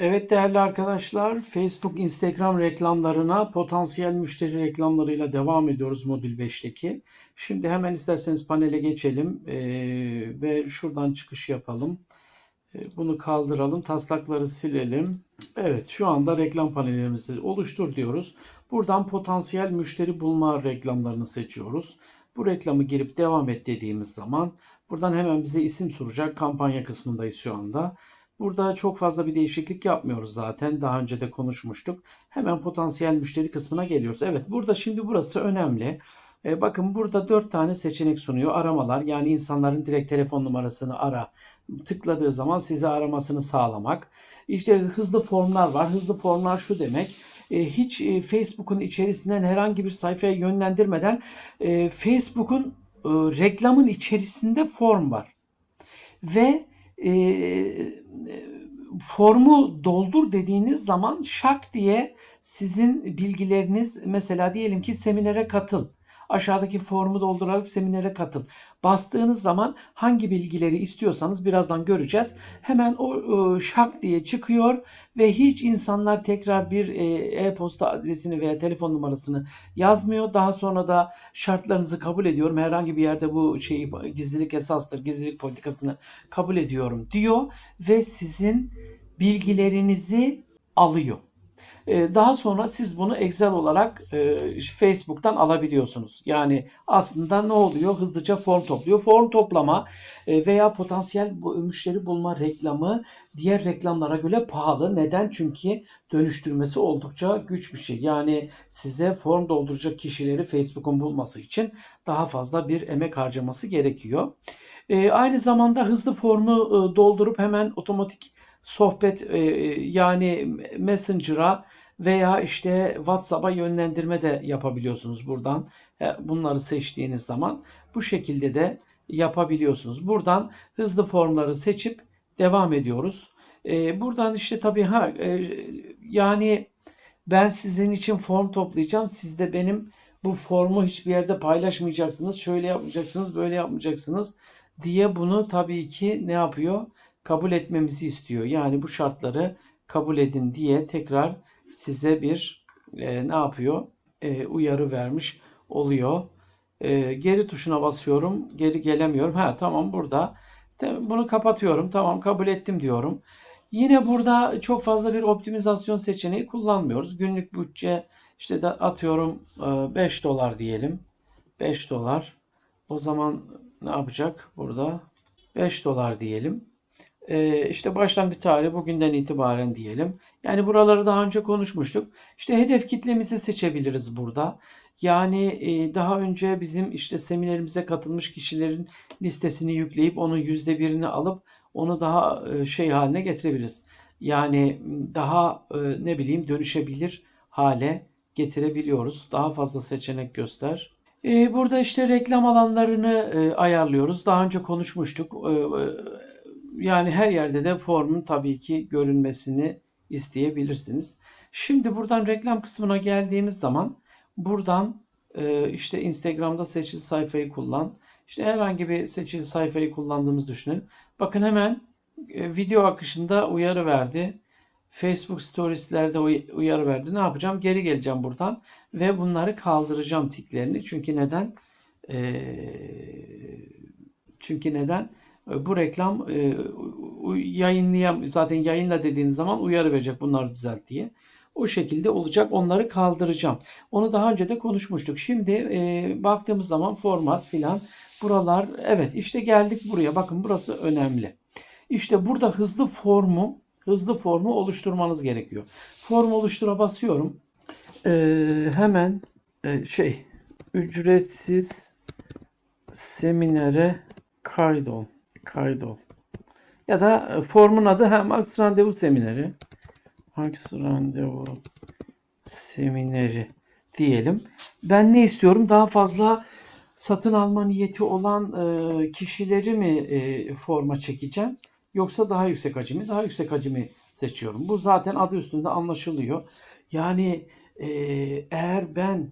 Evet değerli arkadaşlar, Facebook, Instagram reklamlarına potansiyel müşteri reklamlarıyla devam ediyoruz Modül 5'teki. Şimdi hemen isterseniz panele geçelim ve şuradan çıkış yapalım. Bunu kaldıralım, taslakları silelim. Evet, şu anda reklam panelimizi oluştur diyoruz. Buradan potansiyel müşteri bulma reklamlarını seçiyoruz. Bu reklamı girip devam et dediğimiz zaman buradan hemen bize isim soracak. Kampanya kısmındayız şu anda. Burada çok fazla bir değişiklik yapmıyoruz zaten. Daha önce de konuşmuştuk. Hemen potansiyel müşteri kısmına geliyoruz. Evet, burada şimdi burası önemli. E, bakın burada 4 tane seçenek sunuyor. Aramalar yani insanların direkt telefon numarasını ara. Tıkladığı zaman sizi aramasını sağlamak. İşte hızlı formlar var. Hızlı formlar şu demek. E, hiç e, Facebook'un içerisinden herhangi bir sayfaya yönlendirmeden e, Facebook'un reklamın içerisinde form var. Ve e, formu doldur dediğiniz zaman şak diye sizin bilgileriniz mesela diyelim ki seminere katıl. Aşağıdaki formu doldurarak seminere katıl. Bastığınız zaman hangi bilgileri istiyorsanız birazdan göreceğiz. Hemen o e, şak diye çıkıyor ve hiç insanlar tekrar bir e, e-posta adresini veya telefon numarasını yazmıyor. Daha sonra da şartlarınızı kabul ediyorum. Herhangi bir yerde bu şeyi gizlilik esastır, gizlilik politikasını kabul ediyorum diyor ve sizin bilgilerinizi alıyor. Ee, daha sonra siz bunu Excel olarak e, Facebook'tan alabiliyorsunuz. Yani aslında ne oluyor? Hızlıca form topluyor. Form toplama e, veya potansiyel müşteri bulma reklamı diğer reklamlara göre pahalı. Neden? Çünkü dönüştürmesi oldukça güç bir şey. Yani size form dolduracak kişileri Facebook'un bulması için daha fazla bir emek harcaması gerekiyor. E, aynı zamanda hızlı formu doldurup hemen otomatik sohbet e, yani Messenger'a veya işte WhatsApp'a yönlendirme de yapabiliyorsunuz buradan. E, bunları seçtiğiniz zaman bu şekilde de yapabiliyorsunuz. Buradan hızlı formları seçip devam ediyoruz. E, buradan işte tabii ha yani ben sizin için form toplayacağım. Siz de benim bu formu hiçbir yerde paylaşmayacaksınız. Şöyle yapmayacaksınız, böyle yapmayacaksınız diye bunu tabii ki ne yapıyor? Kabul etmemizi istiyor. Yani bu şartları kabul edin diye tekrar size bir e, ne yapıyor? E, uyarı vermiş oluyor. E, geri tuşuna basıyorum. Geri gelemiyorum. Ha tamam burada. Bunu kapatıyorum. Tamam kabul ettim diyorum. Yine burada çok fazla bir optimizasyon seçeneği kullanmıyoruz. Günlük bütçe işte de atıyorum 5 dolar diyelim. 5 dolar. O zaman ne yapacak burada? 5 dolar diyelim. Ee, işte başlangıç tarihi bugünden itibaren diyelim. Yani buraları daha önce konuşmuştuk. İşte hedef kitlemizi seçebiliriz burada. Yani e, daha önce bizim işte seminerimize katılmış kişilerin listesini yükleyip onun yüzde birini alıp onu daha e, şey haline getirebiliriz. Yani daha e, ne bileyim dönüşebilir hale getirebiliyoruz. Daha fazla seçenek göster. Burada işte reklam alanlarını ayarlıyoruz. Daha önce konuşmuştuk yani her yerde de formun tabii ki görünmesini isteyebilirsiniz. Şimdi buradan reklam kısmına geldiğimiz zaman buradan e, işte Instagram'da seçili sayfayı kullan. İşte herhangi bir seçili sayfayı kullandığımız düşünün. Bakın hemen e, video akışında uyarı verdi. Facebook Stories'lerde uyarı verdi. Ne yapacağım? Geri geleceğim buradan ve bunları kaldıracağım tiklerini. Çünkü neden? Ee, çünkü neden? Bu reklam e, yayınlayam zaten yayınla dediğiniz zaman uyarı verecek bunları düzelt diye. O şekilde olacak. Onları kaldıracağım. Onu daha önce de konuşmuştuk. Şimdi e, baktığımız zaman format filan buralar evet işte geldik buraya. Bakın burası önemli. İşte burada hızlı formu hızlı formu oluşturmanız gerekiyor. Form oluştura basıyorum. Ee, hemen e, şey ücretsiz seminere kaydol kaydol. Ya da e, formun adı hem Max Randevu Semineri. Max Randevu Semineri diyelim. Ben ne istiyorum? Daha fazla satın alma niyeti olan e, kişileri mi e, forma çekeceğim? Yoksa daha yüksek hacmi? Daha yüksek hacmi seçiyorum. Bu zaten adı üstünde anlaşılıyor. Yani eğer ben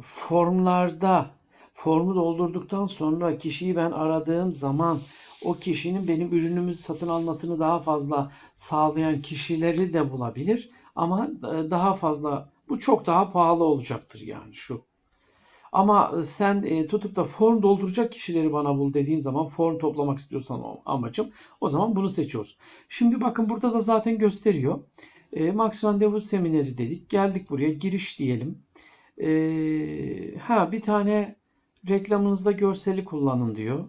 formlarda formu doldurduktan sonra kişiyi ben aradığım zaman o kişinin benim ürünümü satın almasını daha fazla sağlayan kişileri de bulabilir. Ama e, daha fazla bu çok daha pahalı olacaktır yani şu. Ama e, sen e, tutup da form dolduracak kişileri bana bul dediğin zaman form toplamak istiyorsan o amacım o zaman bunu seçiyoruz. Şimdi bakın burada da zaten gösteriyor. E, Max Randevu Semineri dedik. Geldik buraya giriş diyelim. Ha bir tane reklamınızda görseli kullanın diyor.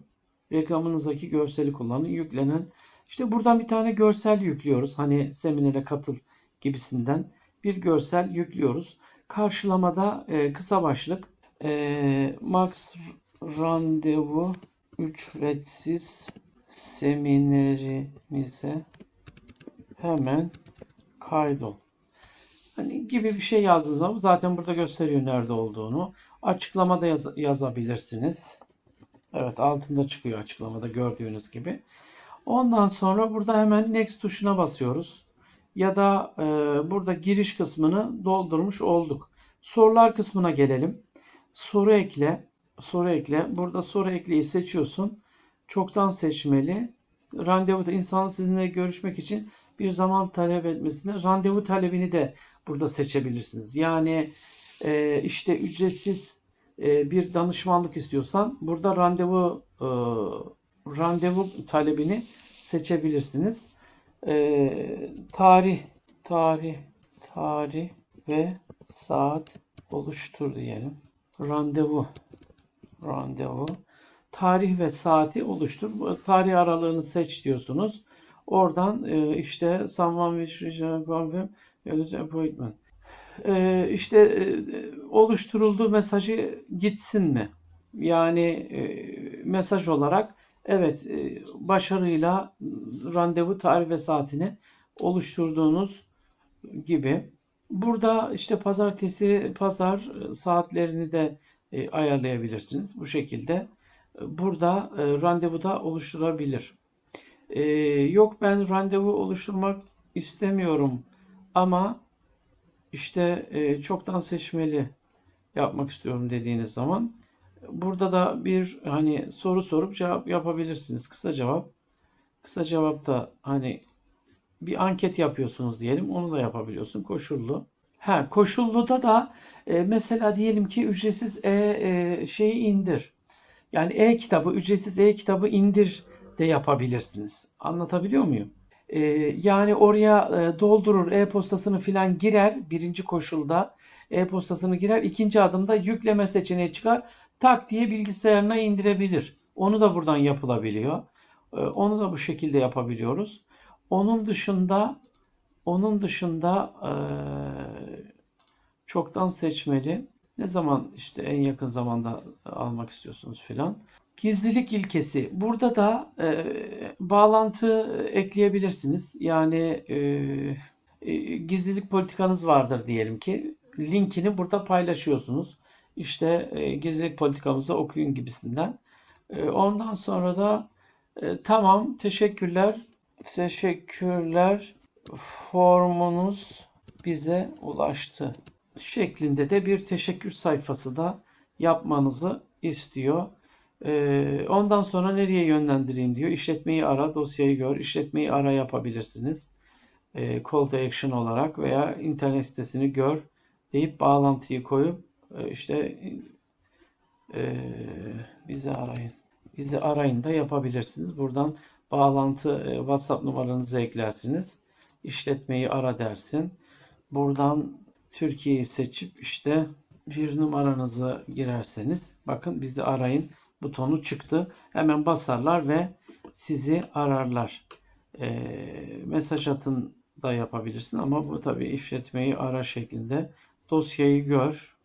Reklamınızdaki görseli kullanın. Yüklenen işte buradan bir tane görsel yüklüyoruz. Hani seminere katıl gibisinden bir görsel yüklüyoruz. Karşılamada e, kısa başlık e, Max Randevu ücretsiz seminerimize hemen kaydol. Hani gibi bir şey yazdığınız zaman zaten burada gösteriyor nerede olduğunu. Açıklamada yaz yazabilirsiniz. Evet altında çıkıyor açıklamada gördüğünüz gibi. Ondan sonra burada hemen next tuşuna basıyoruz. Ya da e, burada giriş kısmını doldurmuş olduk. Sorular kısmına gelelim. Soru ekle. Soru ekle. Burada soru ekleyi seçiyorsun. Çoktan seçmeli. Randevu insanla sizinle görüşmek için bir zaman talep etmesine randevu talebini de burada seçebilirsiniz. Yani e, işte ücretsiz e, bir danışmanlık istiyorsan burada randevu e, randevu talebini seçebilirsiniz. E, tarih tarih tarih ve saat oluştur diyelim. Randevu randevu tarih ve saati oluştur. Tarih aralığını seç diyorsunuz. Oradan e, işte someone which confirm appointment. İşte e, oluşturulduğu mesajı gitsin mi? Yani e, mesaj olarak evet e, başarıyla randevu tarih ve saatini oluşturduğunuz gibi. Burada işte pazartesi, pazar saatlerini de ayarlayabilirsiniz. Bu şekilde burada e, randevu da oluşturabilir. E, yok ben randevu oluşturmak istemiyorum ama işte e, çoktan seçmeli yapmak istiyorum dediğiniz zaman burada da bir hani soru sorup cevap yapabilirsiniz. Kısa cevap. Kısa cevap da hani bir anket yapıyorsunuz diyelim. Onu da yapabiliyorsun. Koşullu. Ha, koşulluda da e, mesela diyelim ki ücretsiz e, e, şeyi indir. Yani e-kitabı, ücretsiz e-kitabı indir de yapabilirsiniz. Anlatabiliyor muyum? E, yani oraya e, doldurur e-postasını filan girer birinci koşulda. E-postasını girer. ikinci adımda yükleme seçeneği çıkar. Tak diye bilgisayarına indirebilir. Onu da buradan yapılabiliyor. E, onu da bu şekilde yapabiliyoruz. Onun dışında onun dışında e, çoktan seçmeli. Ne zaman işte en yakın zamanda almak istiyorsunuz filan. Gizlilik ilkesi. Burada da e, bağlantı ekleyebilirsiniz. Yani e, e, gizlilik politikanız vardır diyelim ki. Linkini burada paylaşıyorsunuz. İşte e, gizlilik politikamızı okuyun gibisinden. E, ondan sonra da e, tamam teşekkürler. Teşekkürler. Formunuz bize ulaştı şeklinde de bir teşekkür sayfası da yapmanızı istiyor. Ee, ondan sonra nereye yönlendireyim diyor. İşletmeyi ara, dosyayı gör. İşletmeyi ara yapabilirsiniz. Ee, call to action olarak veya internet sitesini gör deyip bağlantıyı koyup e, işte e, bizi arayın. Bizi arayın da yapabilirsiniz. Buradan bağlantı e, WhatsApp numaranızı eklersiniz. İşletmeyi ara dersin. Buradan Türkiye'yi seçip işte bir numaranızı girerseniz bakın bizi arayın butonu çıktı. Hemen basarlar ve sizi ararlar. E, mesaj atın da yapabilirsin ama bu tabii işletmeyi ara şeklinde. Dosyayı gör.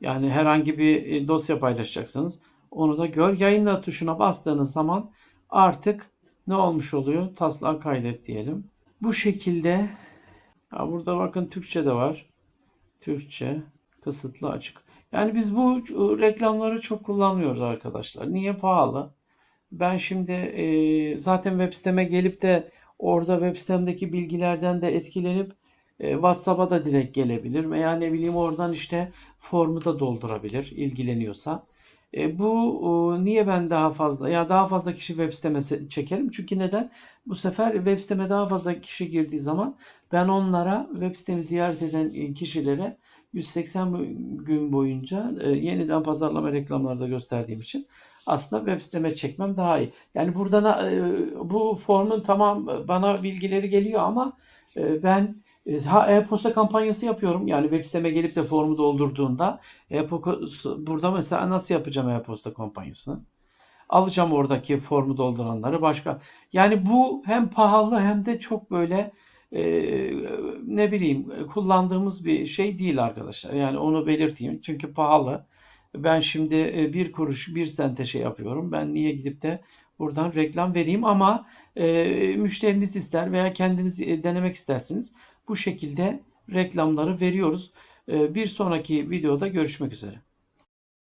Yani herhangi bir e, dosya paylaşacaksınız. Onu da gör. Yayınla tuşuna bastığınız zaman artık ne olmuş oluyor? Taslağı kaydet diyelim. Bu şekilde ha burada bakın Türkçe de var. Türkçe kısıtlı açık. Yani biz bu reklamları çok kullanmıyoruz arkadaşlar. Niye pahalı? Ben şimdi e, zaten web siteme gelip de orada web sitemdeki bilgilerden de etkilenip e, WhatsApp'a da direkt gelebilir veya ne bileyim oradan işte formu da doldurabilir ilgileniyorsa. E, bu o, niye ben daha fazla ya daha fazla kişi web siteme çekerim? Çünkü neden? Bu sefer web siteme daha fazla kişi girdiği zaman ben onlara web sitemi ziyaret eden e, kişilere 180 gün boyunca e, yeniden pazarlama reklamları da gösterdiğim için aslında web siteme çekmem daha iyi. Yani burada da, e, bu formun tamam bana bilgileri geliyor ama e, ben e, ha e-posta kampanyası yapıyorum. Yani web siteme gelip de formu doldurduğunda e-posta burada mesela nasıl yapacağım e-posta kampanyasını? Alacağım oradaki formu dolduranları başka. Yani bu hem pahalı hem de çok böyle e, ne bileyim kullandığımız bir şey değil arkadaşlar. Yani onu belirteyim. Çünkü pahalı. Ben şimdi e, bir kuruş bir sente şey yapıyorum. Ben niye gidip de buradan reklam vereyim ama e, müşteriniz ister veya kendiniz e, denemek istersiniz. Bu şekilde reklamları veriyoruz. E, bir sonraki videoda görüşmek üzere.